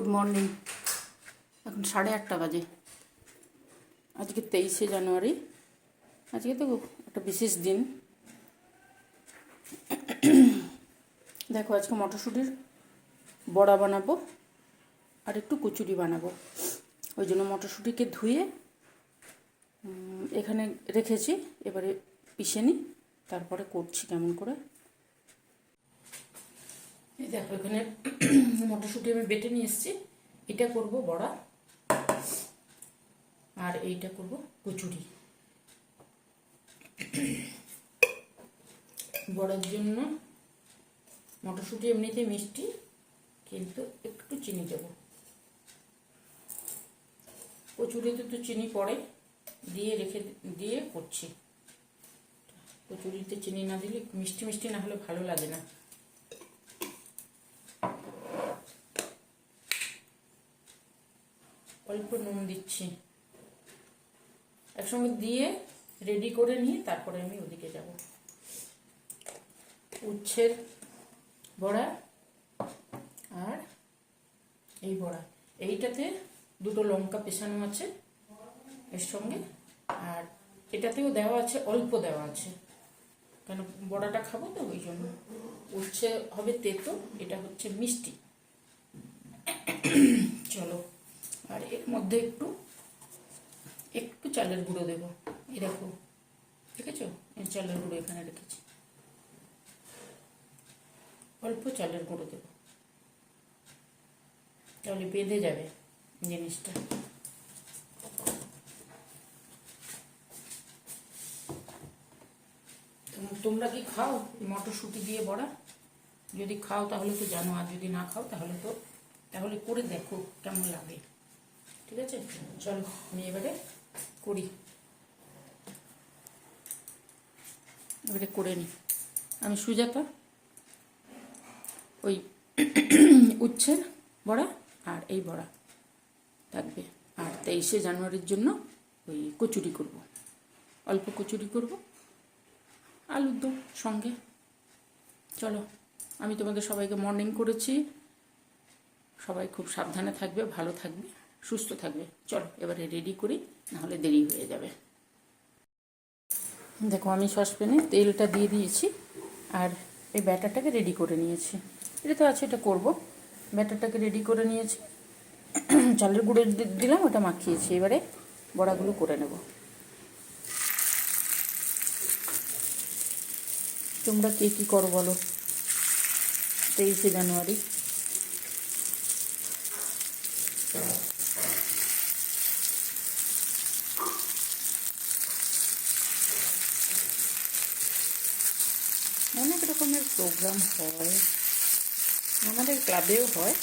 Good morning. এখন সাড়ে আটটা বাজে। আজকে তেইশে জানুয়ারি। আজকে তো একটা বিশেষ দিন। দেখো, আজকে মটরশুঁটির বড়া বানাবো আর একটু কচুরি বানাবো। ওই জন্য মটরশুঁটিকে ধুয়ে এখানে রেখেছি। এবারে পিষে নিই। তারপরে করছি কেমন করে। এই দেখো, এখানে মটরশুঁটি আমি বেটে নিয়ে এসেছি। এটা করব বড়া আর এইটা করব কচুরি। বড়ার জন্য মটরশুঁটি এমনিতে মিষ্টি, কিন্তু একটু চিনি দেব। কচুরিতে তো চিনি পড়ে, দিয়ে রেখে দিয়ে করছি। কচুরিতে চিনি না দিলে মিষ্টি মিষ্টি না হলে ভালো লাগে না। অল্প নুন দিচ্ছি। একসঙ্গে দিয়ে রেডি করে নিয়ে তারপরে আমি ওদিকে যাব। উচ্ছের বড়া আর এই বড়া। এইটাতে দুটো লঙ্কা পেছানো আছে এর সঙ্গে। আর এটাতেও দেওয়া আছে, অল্প দেওয়া আছে। কেন বড়াটা খাব তো ওই জন্য। উচ্ছে হবে তেতো, এটা হচ্ছে মিষ্টি। চলো। আর এর মধ্যে একটু একটু চালের গুঁড়ো দেবো। দেখো ঠিক আছে এই চালের গুঁড়ো এখানে রেখেছি। অল্প চালের গুঁড়ো দেবো। তাহলে বেঁধে যাবে জিনিসটা। তোমরা কি খাও? মটরশুঁটি দিয়ে বড়া? যদি খাও তাহলে তো জানো, আর যদি না খাও তাহলে তো, তাহলে করে দেখো কেমন লাগে। ঠিক আছে? চলো আমি এবারে করি। এবারে করে নিই আমি সুজাতা, ওই উচ্ছের বড়া আর এই বড়া থাকবে। আর তেইশে জানুয়ারির জন্য ওই কচুরি করব। অল্প কচুরি করব, আলুর দম সঙ্গে। চলো, আমি তোমাদের সবাইকে মর্নিং করেছি। সবাই খুব সাবধানে থাকবে, ভালো থাকবে। সুস্থ থাকবে। চলো, এবারে রেডি করি, নাহলে দেরি হয়ে যাবে। দেখো, আমি সসপ্যানে তেলটা দিয়ে দিয়েছি, আর এই ব্যাটারটাকে রেডি করে নিয়েছি। এটা তো আছে, এটা করব। ব্যাটারটাকে রেডি করে নিয়েছি। চালের গুঁড়ো দিলাম, ওটা মাখিয়েছি। এবারে বড়াগুলো করে নেব। তোমরা কে কী করো বলো? তেইশে জানুয়ারি। হয়। আমাদের ক্লাবেও হয়।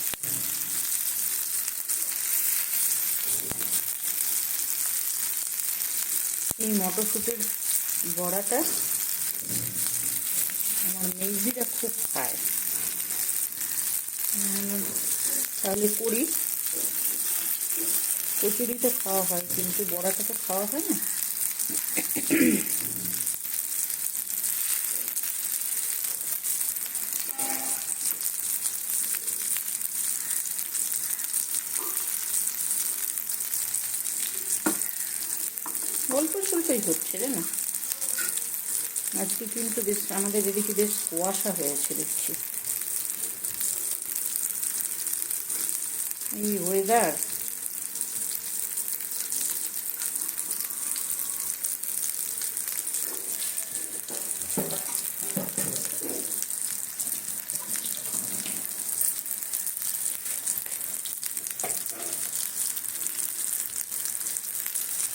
এই মটরশুটির বড়াটা আমার মেজদিরা খুব খায়। তাহলে করি। কচুরি তো খাওয়া হয়, কিন্তু বড়াটা তো খাওয়া হয় না অল্প স্বল্পই হচ্ছে রে না আজকে কিন্তু বেশ, আমাদের এদিকে বেশ কুয়াশা হয়েছে দেখছি। এই ওয়েদার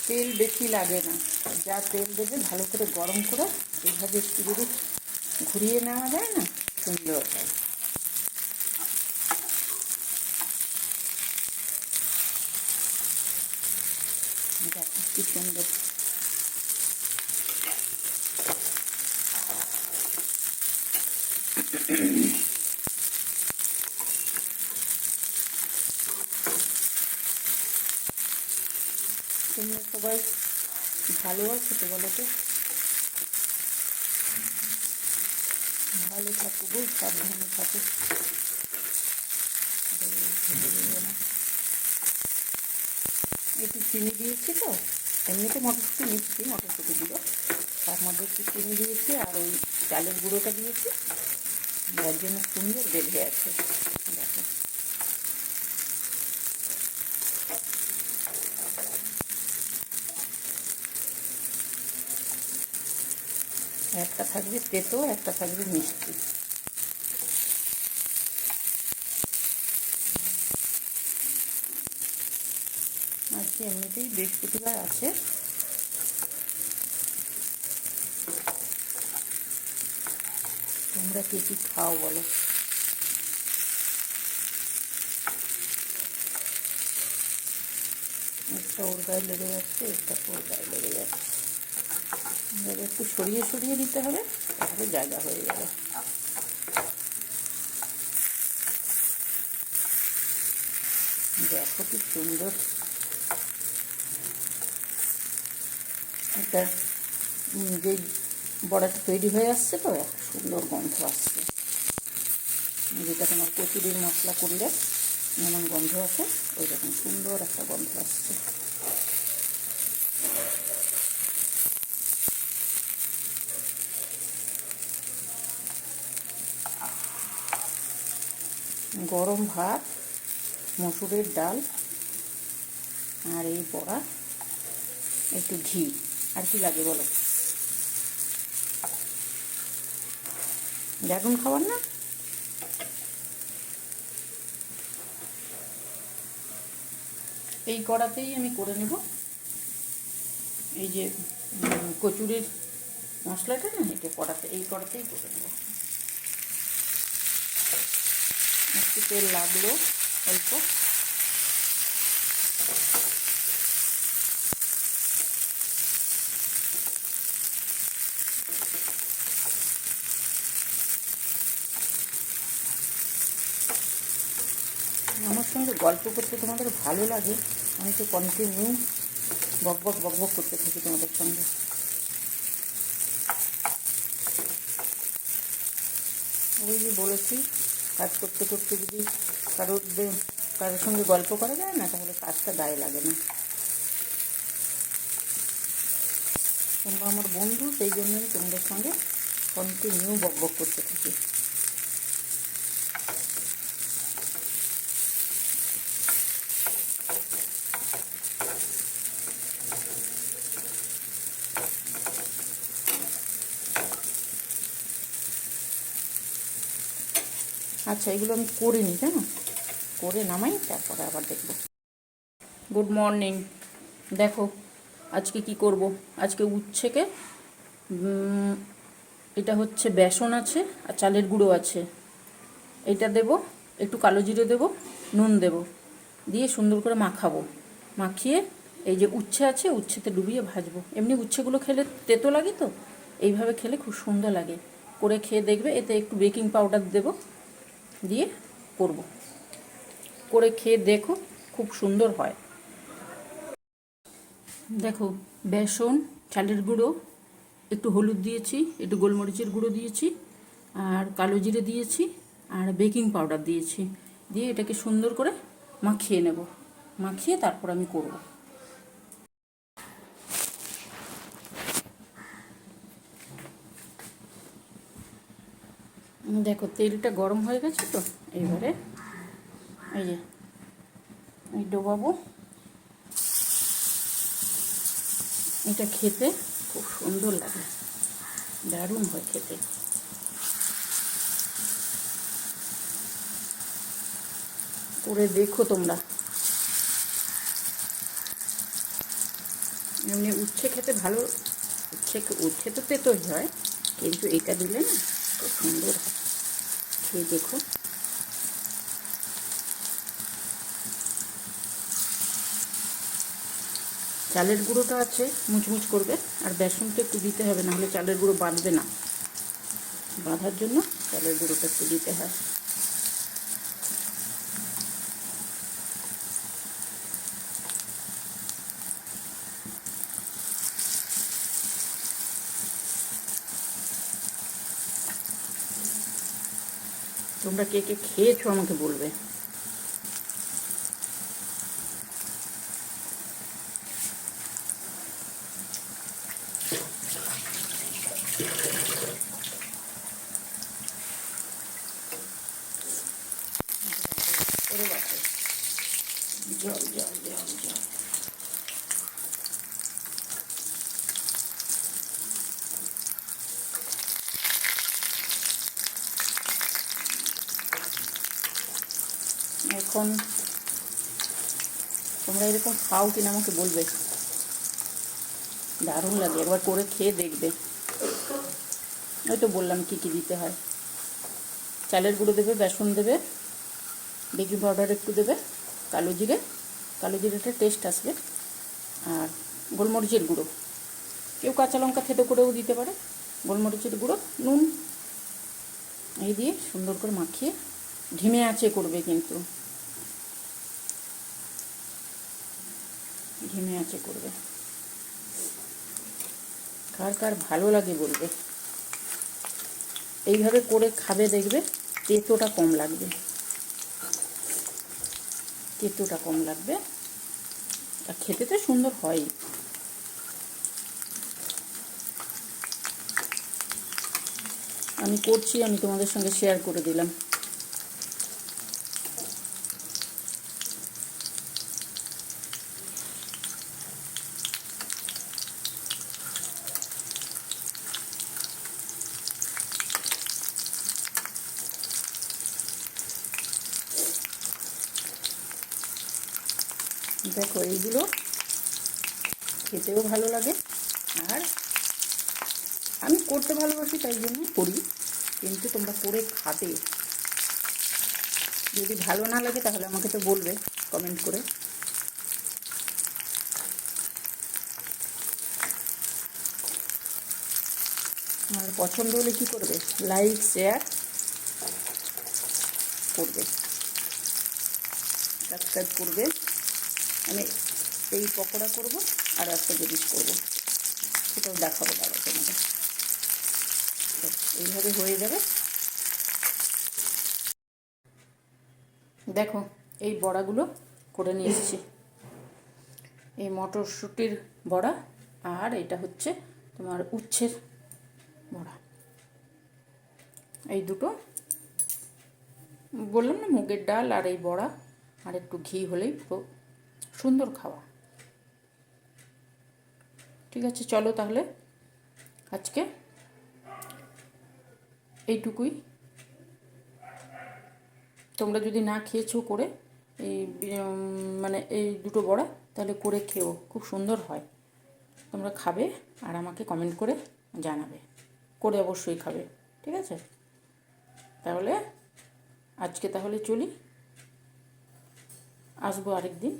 তেল বেশি লাগে না। যা তেল দেবে ভালো করে গরম করে এইভাবে একটু যদি ঘুরিয়ে নেওয়া যায় না, সুন্দর হয়। দেখো কি সুন্দর তোমরা সবাই ভালো আছো তো বলো তো। ভালো থাকো, খুব সাবধানে থাকো। একটু চিনি দিয়েছি তো, এমনিতে মটরশুঁটি মিষ্টি মটরশুঁটি দিল। তার মধ্যে একটু চিনি দিয়েছি আর ওই চালের গুঁড়োটা দিয়েছি। যার জন্য সুন্দর বেরিয়ে আছে দেখো একটা থাকবে তেতো, একটা থাকবে মিষ্টি। আজকে এমনিতেই বৃহস্পতিবার আছে। তোমরা কে কি খাও বলো? একটা ওর গায়ে লেগে যাচ্ছে, একটা ওর গায়ে লেগে যাচ্ছে। একটু সরিয়ে সরিয়ে দিতে হবে, তাহলে জায়গা হয়ে যাবে। দেখো কি সুন্দর। একটা যে বড়াটা তৈরি হয়ে আসছে তো, একটা সুন্দর গন্ধ আসছে। যেটা তোমার কচুরির মশলা করলে যেমন গন্ধ আছে ওই রকম সুন্দর একটা গন্ধ আসছে। গরম ভাত, মসুরের ডাল আর এই বড়া, একটু ঘি। আর কি লাগে বলো? দারুণ খাবার না? এই কড়াতেই আমি করে নেব। এই যে কচুরির মশলাটা না, এটা কড়াতে, এই কড়াতেই করে নেব। একটু তেল লাগল, অল্প। আমার সঙ্গে গল্প করতে তোমাদের ভালো লাগে, আমি তো কন্টিনিউ বক বক বক বক করতে থাকি তোমাদের সঙ্গে। ওই যে বলেছি কাজ করতে করতে যদি কারোর কারোর সঙ্গে গল্প করা যায় না, তাহলে কাজটা গায়ে লাগে না। তোমরা আমার বন্ধু, সেই জন্য আমি তোমাদের সঙ্গে কন্টিনিউ বক বক করতে থাকি। আচ্ছা এগুলো আমি করে নিই জানো? করে নামাই, তারপরে আবার দেখব। গুড মর্নিং দেখো, আজকে কি করব? আজকে উচ্ছেকে এটা হচ্ছে বেসন আছে আর চালের গুঁড়ো আছে। এটা দেব, একটু কালো জিরে দেব, নুন দেব। দিয়ে সুন্দর করে মাখাবো। মাখিয়ে এই যে উচ্ছে আছে, উচ্ছেতে ডুবিয়ে ভাজবো। এমনি উচ্ছেগুলো খেলে তেতো লাগে তো, এইভাবে খেলে খুব সুন্দর লাগে। করে খেয়ে দেখবে, এতে একটু বেকিং পাউডার দেবো। দিয়ে করব। করে খেয়ে দেখো খুব সুন্দর হয়। দেখো বেসন, চালের গুঁড়ো, একটু হলুদ দিয়েছি, একটু গোলমরিচের গুঁড়ো দিয়েছি, আর কালো জিরে দিয়েছি, আর বেকিং পাউডার দিয়েছি। দিয়ে এটাকে সুন্দর করে মাখিয়ে নেব। মাখিয়ে তারপর আমি করব। দেখো, তেলটা গরম হয়ে গেছে তো? এইবারে এই যে, এই ডোবাবো। এটা খেতে খুব সুন্দর লাগে, দারুণ হয় খেতে। করে দেখো তোমরা। এমনি উচ্ছে খেতে ভালো, উচ্ছে উচ্ছে তো তেতোই হয়, কিন্তু এটা দিলে না খুব সুন্দর হয়। খেয়ে দেখো। চালের গুঁড়োটা আছে, মুচমুচ করবে। আর বেসনটা একটু দিতে হবে, নাহলে চালের গুঁড়ো বাঁধবে না। বাঁধার জন্য চালের গুঁড়োটা একটু দিতে হয়। তোমরা কে কে খেয়েছো আমাকে বলবে করে রাখো জল জল জল জল এখন তোমরা এরকম খাও কিনা আমাকে বলবে। দারুণ লাগে, একবার করে খেয়ে দেখবে। ওই তো বললাম কি কি দিতে হয়। চালের গুঁড়ো দেবে, বেসন দেবে, বেকিং পাউডার একটু দেবে, কালো জিরে, কালো জিরেটা টেস্ট আসবে, আর গোলমরিচের গুঁড়ো। কেউ কাঁচা লঙ্কা থেতো করেও দিতে পারে, গোলমরিচের গুঁড়ো, নুন, এই দিয়ে সুন্দর করে মাখিয়ে, ঢিমে আঁচে করবে কিন্তু। ঢিমে আঁচে করবে। কার কার ভালো লাগে বলবে। এইভাবে করে খাবে দেখবে, তেতোটা কম লাগবে। তেতোটা কম লাগবে। আর খেতে তো সুন্দর হয়। আমি করছি, আমি তোমাদের সঙ্গে শেয়ার করে দিলাম। দেখো এইগুলো খেতেও ভালো লাগে। আর আমি করতে ভালোবাসি, তাই জন্য করি। কিন্তু তোমরা করে খাবে। যদি ভালো না লাগে, তাহলে আমাকে তো বলবে কমেন্ট করে। আর পছন্দ হলে কী করবে? লাইক শেয়ার করবে। সাবস্ক্রাইব করবে। আমি এই পকোড়া করব আর একটা জিনিস করব। সেটাও দেখাবো দাঁড়ো তোমাদের। এইভাবে হয়ে যাবে। দেখো, এই বড়াগুলো করে নিয়ে এসেছি। এই মটরশুঁটির বড়া আর এটা হচ্ছে তোমার উচ্ছের বড়া। এই দুটো, বললাম না মুগের ডাল আর এই বড়া, আর একটু ঘি হলেই সুন্দর খাওয়া। ঠিক আছে, চলো তাহলে আজকে এইটুকুই। তোমরা যদি না খেয়েছো করে এই মানে এই দুটো বড়া, তাহলে করে খেও, খুব সুন্দর হয়। তোমরা খাবে আর আমাকে কমেন্ট করে জানাবে। করে অবশ্যই খাবে, ঠিক আছে? তাহলে আজকে তাহলে চলি। আসব আরেক দিন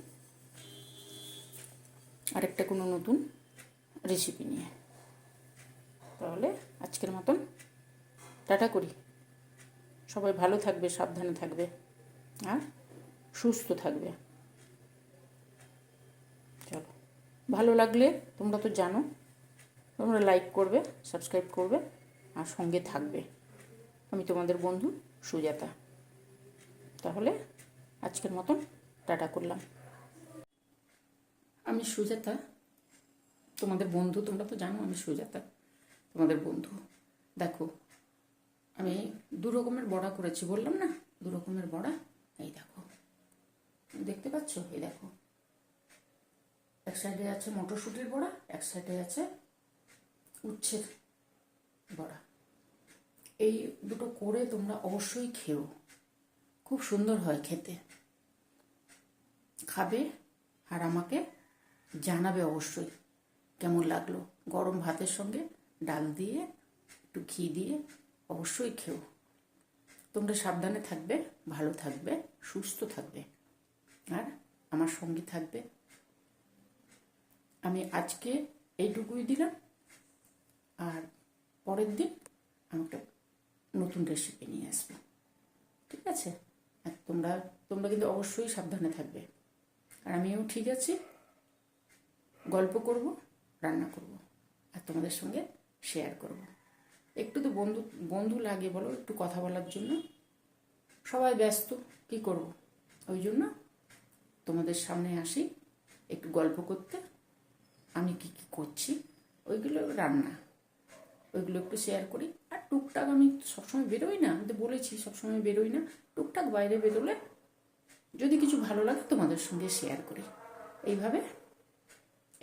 আরেকটা কোনো নতুন রেসিপি নিয়ে। তাহলে আজকের মতন টাটা করি। সবাই ভালো থাকবে, সাবধানে থাকবে আর সুস্থ থাকবে। চলো। ভালো লাগলে তোমরা তো জানো, তোমরা লাইক করবে সাবস্ক্রাইব করবে আর সঙ্গে থাকবে। আমি তোমাদের বন্ধু সুজাতা। তাহলে আজকের মতন টাটা করলাম। আমি সুজাতা। তোমাদের বন্ধু, তোমরা তো জানো আমি সুজাতা। তোমাদের বন্ধু। দেখো, আমি দু রকমের বড়া করেছি, বললাম না? দু রকমের বড়া? এই দেখো। দেখতে পাচ্ছ? এই দেখো। এক সাইডে আছে মটরশুঁটির বড়া, এক সাইডে আছে উচ্ছের বড়া। এই দুটো করে তোমরা অবশ্যই খেও। খুব সুন্দর হয় খেতে। খাবে আর আমাকে জানাবে অবশ্যই। কেমন লাগল? গরম ভাতের সঙ্গে ডাল দিয়ে, একটু ঘি দিয়ে অবশ্যই খেও। তোমরা সাবধানে থাকবে, ভালো থাকবে, সুস্থ থাকবে। আর আমার সঙ্গে থাকবে। আমি আজকে এইটুকুই দিলাম। আর পরের দিন আমি একটা নতুন রেসিপি নিয়ে আসব। ঠিক আছে? আর তোমরা তোমরা কিন্তু অবশ্যই সাবধানে থাকবে। আর আমিও ঠিক আছি। গল্প করব, রান্না করব আর তোমাদের সঙ্গে শেয়ার করব। একটু তো বন্ধু বন্ধু লাগে বলো, একটু কথা বলার জন্য। সবাই ব্যস্ত, কি করব? ওই জন্য তোমাদের সামনে আসি, একটু গল্প করতে, আমি কি কি করছি, ওইগুলো রান্না। ওইগুলো একটু শেয়ার করি। আর টুকটাক আমি সবসময় বেরোই না, আমি তো বলেছি সবসময় বেরোই না। টুকটাক বাইরে বেরোলে যদি কিছু ভালো লাগে তোমাদের সঙ্গে শেয়ার করি। এইভাবে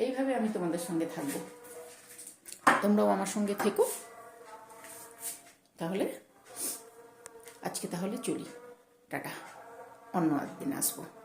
এইভাবে আমি তোমাদের সঙ্গে থাকব। তোমরাও আমার সঙ্গে থেকো। তাহলে আজকে তাহলে চলি। টাটা। অন্য একদিন আসব।